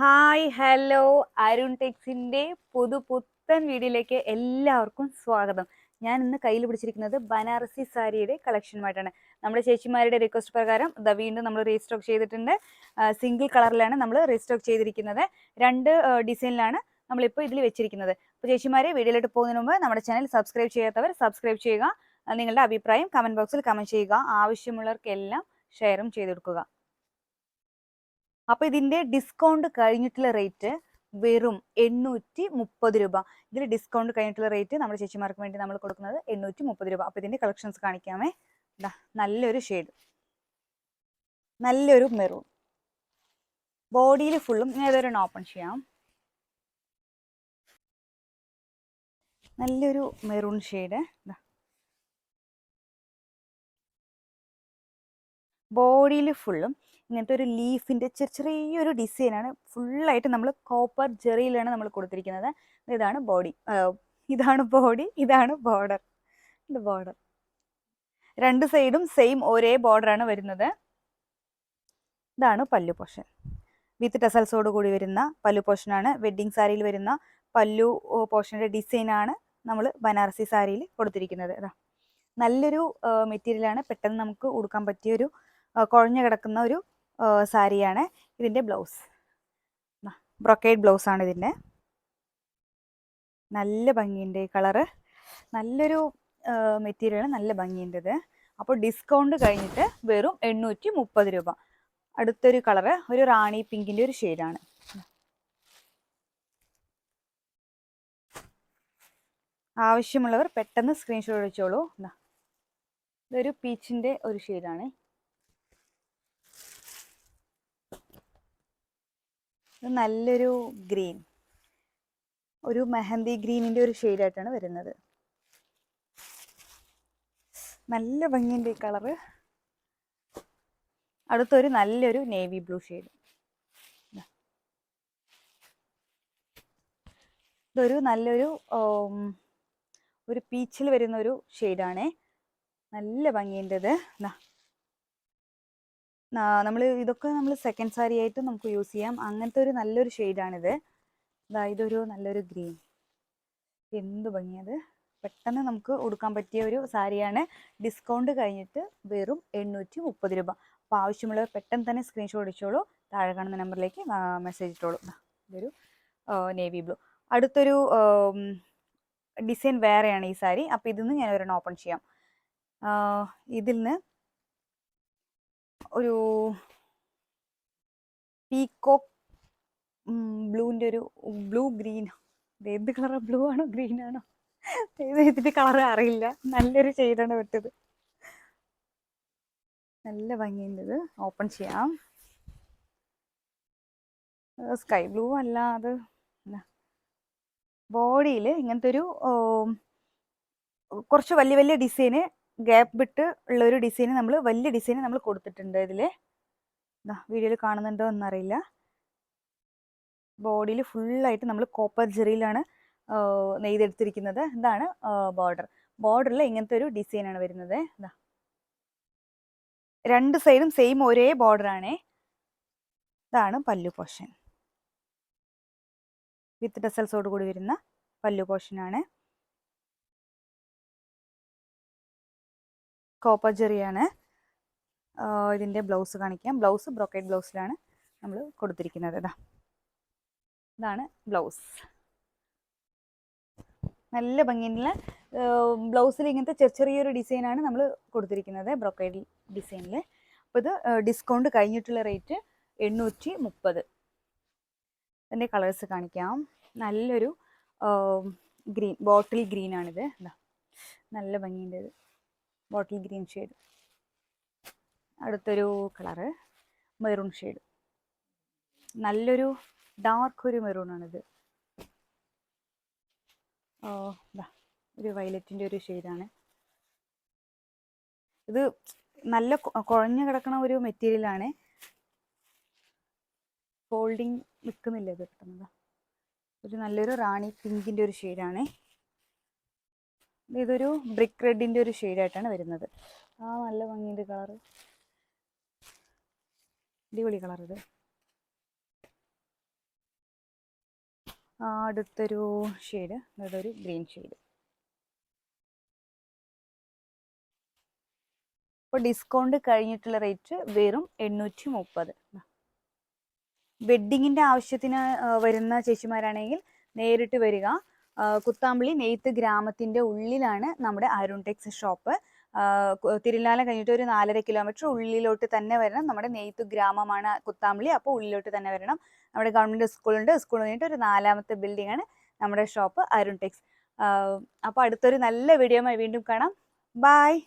Hi hello Arun ടെക്സിന്റെ പുതു പുത്തൻ വീഡിയോയിലേക്ക് എല്ലാവർക്കും സ്വാഗതം. ഞാൻ ഇന്ന് കയ്യിൽ പിടിച്ചിരിക്കുന്നത് ബനാറസി സാരിയുടെ കളക്ഷനുമായിട്ടാണ്. നമ്മുടെ ചേച്ചിമാരുടെ റിക്വസ്റ്റ് പ്രകാരം ദ വീണ്ടും നമ്മൾ റീസ്റ്റോക്ക് ചെയ്തിട്ടുണ്ട്. സിംഗിൾ കളറിലാണ് നമ്മൾ റീസ്റ്റോക്ക് ചെയ്തിരിക്കുന്നത്. രണ്ട് ഡിസൈനിലാണ് നമ്മളിപ്പോൾ ഇതിൽ വെച്ചിരിക്കുന്നത്. അപ്പോൾ ചേച്ചിമാരെ വീഡിയോയിലോട്ട് പോകുന്നതിന് മുമ്പ് നമ്മുടെ ചാനൽ സബ്സ്ക്രൈബ് ചെയ്യാത്തവർ സബ്സ്ക്രൈബ് ചെയ്യുക. നിങ്ങളുടെ അഭിപ്രായം കമന്റ് ബോക്സിൽ കമന്റ് ചെയ്യുക. ആവശ്യമുള്ളവർക്കെല്ലാം ഷെയറും ചെയ്ത് കൊടുക്കുക. അപ്പൊ ഇതിന്റെ ഡിസ്കൗണ്ട് കഴിഞ്ഞിട്ടുള്ള റേറ്റ് വെറും എണ്ണൂറ്റി മുപ്പത് രൂപ. ഇതിൽ ഡിസ്കൗണ്ട് കഴിഞ്ഞിട്ടുള്ള റേറ്റ് നമ്മുടെ ചേച്ചിമാർക്ക് വേണ്ടി നമ്മൾ കൊടുക്കുന്നത് എണ്ണൂറ്റി മുപ്പത് രൂപ. അപ്പോൾ ഇതിന്റെ കളക്ഷൻസ് കാണിക്കാമേ. നല്ലൊരു ഷെയ്ഡ് നല്ലൊരു മെറൂൺ ബോഡിയിൽ ഫുള്ളും ഞാൻ ഏതൊരു ഓപ്പൺ ചെയ്യാം. നല്ലൊരു മെറൂൺ ഷെയ്ഡ് ബോഡിയിൽ ഫുള്ളും ഇങ്ങനത്തെ ഒരു ലീഫിന്റെ ചെറിയ ചെറിയൊരു ഡിസൈനാണ് ഫുള്ളായിട്ട് നമ്മൾ കോപ്പർ ജെറിയിലാണ് നമ്മൾ കൊടുത്തിരിക്കുന്നത്. ഇതാണ് ബോഡി ഇതാണ് ബോഡി ഇതാണ് ബോർഡർ ഇത് ബോർഡർ രണ്ട് സൈഡും സെയിം ഒരേ ബോർഡർ ആണ് വരുന്നത്. ഇതാണ് പല്ലു പോഷൻ. വിത്ത് ടെസൽസോട് കൂടി വരുന്ന പല്ലു പോഷനാണ് വെഡ്ഡിങ് സാരിയിൽ വരുന്ന പല്ലു പോഷന്റെ ഡിസൈനാണ് നമ്മൾ ബനാറസി സാരിയിൽ കൊടുത്തിരിക്കുന്നത്. അതാ നല്ലൊരു മെറ്റീരിയലാണ് പെട്ടെന്ന് നമുക്ക് ഉടുക്കാൻ പറ്റിയ ഒരു കുഴഞ്ഞ കിടക്കുന്ന ഒരു സാരിയാണ് ഇതിന്റെ ബ്ലൗസ്. ബ്രൊക്കേഡ് ബ്ലൗസ് ആണ് ഇതിന്റെ. നല്ല ഭംഗിയുണ്ട് ഈ കളറ്. നല്ലൊരു മെറ്റീരിയൽ നല്ല ഭംഗിയുണ്ട് ഇത്. അപ്പോൾ ഡിസ്കൗണ്ട് കഴിഞ്ഞിട്ട് വെറും എണ്ണൂറ്റി മുപ്പത് രൂപ. അടുത്തൊരു കളറ് ഒരു റാണി പിങ്കിന്റെ ഒരു ഷെയ്ഡാണ്. ആവശ്യമുള്ളവർ പെട്ടെന്ന് സ്ക്രീൻഷോട്ട് അടിച്ചോളൂ. ഇതൊരു പീച്ചിന്റെ ഒരു ഷെയ്ഡാണ്. ഇത് നല്ലൊരു ഗ്രീൻ. ഒരു മെഹന്തി ഗ്രീനിന്റെ ഒരു ഷെയ്ഡായിട്ടാണ് വരുന്നത്. നല്ല ഭംഗിന്റെ കളറ്. അടുത്തൊരു നല്ലൊരു നേവി ബ്ലൂ ഷെയ്ഡ്. ഇതൊരു നല്ലൊരു ഒരു പീച്ചിൽ വരുന്ന ഒരു ഷെയ്ഡാണേ. നല്ല ഭംഗിന്റെത് ഇത്. നമ്മൾ ഇതൊക്കെ നമ്മൾ സെക്കൻഡ് സാരി ആയിട്ട് നമുക്ക് യൂസ് ചെയ്യാം. അങ്ങനത്തെ ഒരു നല്ലൊരു ഷെയ്ഡാണിത്. ഇതാ ഒരു നല്ലൊരു ഗ്രീൻ. എന്ത് ഭംഗിയത്. പെട്ടെന്ന് നമുക്ക് ഉടുക്കാൻ പറ്റിയ ഒരു സാരിയാണ്. ഡിസ്കൗണ്ട് കഴിഞ്ഞിട്ട് വെറും എണ്ണൂറ്റി മുപ്പത് രൂപ. അപ്പോൾ ആവശ്യമുള്ളവർ പെട്ടെന്ന് തന്നെ സ്ക്രീൻഷോട്ട് അടിച്ചോളൂ. താഴെ കാണുന്ന നമ്പറിലേക്ക് മെസ്സേജ് ഇട്ടോളൂ. ഇതൊരു നേവി ബ്ലൂ അടുത്തൊരു ഡിസൈൻ വേറെയാണ് ഈ സാരി. അപ്പോൾ ഇതിൽ നിന്ന് ഞാൻ ഒരെണ്ണം ഓപ്പൺ ചെയ്യാം. ഇതിൽ നിന്ന് ഒരു പീക്കോക്ക് ബ്ലൂവിന്റെ ഒരു ബ്ലൂ ഗ്രീൻ ഏത് കളറാ ബ്ലൂ ആണോ ഗ്രീൻ ആണോ? ഏത് ഇതിന്റെ കളർ അറിയില്ല. നല്ലൊരു ഷെയ്ഡാണ് വിട്ടത്. നല്ല ഭംഗിയുണ്ട് ഓപ്പൺ ചെയ്യാം. സ്കൈ ബ്ലൂ അല്ല അത് ബോഡിയിൽ ഇങ്ങനത്തെ ഒരു കുറച്ച് വലിയ വലിയ ഡിസൈന് ഗ്യാപ്പ് വിട്ട് ഉള്ള ഒരു ഡിസൈൻ നമ്മൾ വലിയ ഡിസൈൻ നമ്മൾ കൊടുത്തിട്ടുണ്ട് ഇതിൽ വീഡിയോയിൽ കാണുന്നുണ്ടോ എന്നറിയില്ല. ബോഡിയിൽ ഫുള്ളായിട്ട് നമ്മൾ കോപ്പർ ജെറിയിലാണ് നെയ്തെടുത്തിരിക്കുന്നത്. ഇതാണ് ബോർഡർ ബോർഡറിൽ ഇങ്ങനത്തെ ഒരു ഡിസൈനാണ് വരുന്നത്. ഇതാ രണ്ട് സൈഡും സെയിം ഒരേ ബോർഡറാണേ ഇതാണ് പല്ലു പോഷൻ വിത്ത് ടെസൽസോട് കൂടി വരുന്ന പല്ലു പോർഷനാണ് കോപ്പർ ജെറിയാണ് ഇതിന്റെ ബ്ലൗസ് കാണിക്കാം. ബ്ലൗസ് ബ്രോക്കേഡ് ബ്ലൗസിലാണ് നമ്മൾ കൊടുത്തിരിക്കുന്നത്. ഇതാ. ഇതാണ് ബ്ലൗസ്. നല്ല ഭംഗിയുള്ള ബ്ലൗസിൽ ഇങ്ങനത്തെ ചെറിയ ചെറിയൊരു ഡിസൈനാണ് നമ്മൾ കൊടുത്തിരിക്കുന്നത് ബ്രോക്കേഡ് ഡിസൈനിൽ. അപ്പോൾ ഇത് ഡിസ്കൗണ്ട് കഴിഞ്ഞിട്ടുള്ള റേറ്റ് എണ്ണൂറ്റി മുപ്പത് ഇതിന്റെ കളേഴ്സ് കാണിക്കാം. നല്ലൊരു ഗ്രീൻ ബോട്ടിൽ ഗ്രീനാണിത്. എന്താ നല്ല ഭംഗിന്റെ ബോട്ടിൽ ഗ്രീൻ ഷെയ്ഡ്. അടുത്തൊരു കളറ് മെറൂൺ ഷെയ്ഡ്. നല്ലൊരു ഡാർക്ക് ഒരു മെറൂണാണിത്. ഓ ഒരു വയലറ്റിന്റെ ഒരു ഷെയ്ഡാണ്. ഇത് നല്ല കുഴഞ്ഞു കിടക്കുന്ന ഒരു മെറ്റീരിയലാണ്. ഫോൾഡിങ് നിൽക്കുന്നില്ല ഇത് കിട്ടുന്നത്. ഒരു നല്ലൊരു റാണി പിങ്കിന്റെ ഒരു ഷെയ്ഡാണ്. ഇതൊരു ബ്രിക്ക് റെഡിന്റെ ഒരു ഷെയ്ഡായിട്ടാണ് വരുന്നത്. ആ നല്ല ഭംഗിയുടെ കളർ അടിപൊളി കളർ ഇത്. ആ, അടുത്തൊരു ഷെയ്ഡ് ഇതൊരു ഗ്രീൻ ഷെയ്ഡ് ഇപ്പോൾ ഡിസ്കൗണ്ട് കഴിഞ്ഞിട്ടുള്ള റേറ്റ് വെറും എണ്ണൂറ്റി മുപ്പത് വെഡ്ഡിങ്ങിന്റെ ആവശ്യത്തിന് വരുന്ന ചേച്ചിമാരാണെങ്കിൽ നേരിട്ട് വരിക. ആ, കുത്താമ്പളി നെയ്ത്ത് ഗ്രാമത്തിന്റെ ഉള്ളിലാണ് നമ്മുടെ അരുൺ ടെക്സ് ഷോപ്പ്. തിരുനാല കഴിഞ്ഞിട്ട് ഒരു നാലര കിലോമീറ്റർ ഉള്ളിലോട്ട് തന്നെ വരണം. നമ്മുടെ നെയ്ത്ത് ഗ്രാമമാണ് കുത്താമ്പളി അപ്പോൾ ഉള്ളിലോട്ട് തന്നെ വരണം. നമ്മുടെ ഗവൺമെന്റ് സ്കൂളുണ്ട്. സ്കൂൾ കഴിഞ്ഞിട്ട് ഒരു നാലാമത്തെ ബിൽഡിംഗ് ആണ് നമ്മുടെ ഷോപ്പ് അരുൺ ടെക്സ്. അപ്പോൾ അടുത്തൊരു നല്ല വീഡിയോ വീണ്ടും കാണാം. ബായ്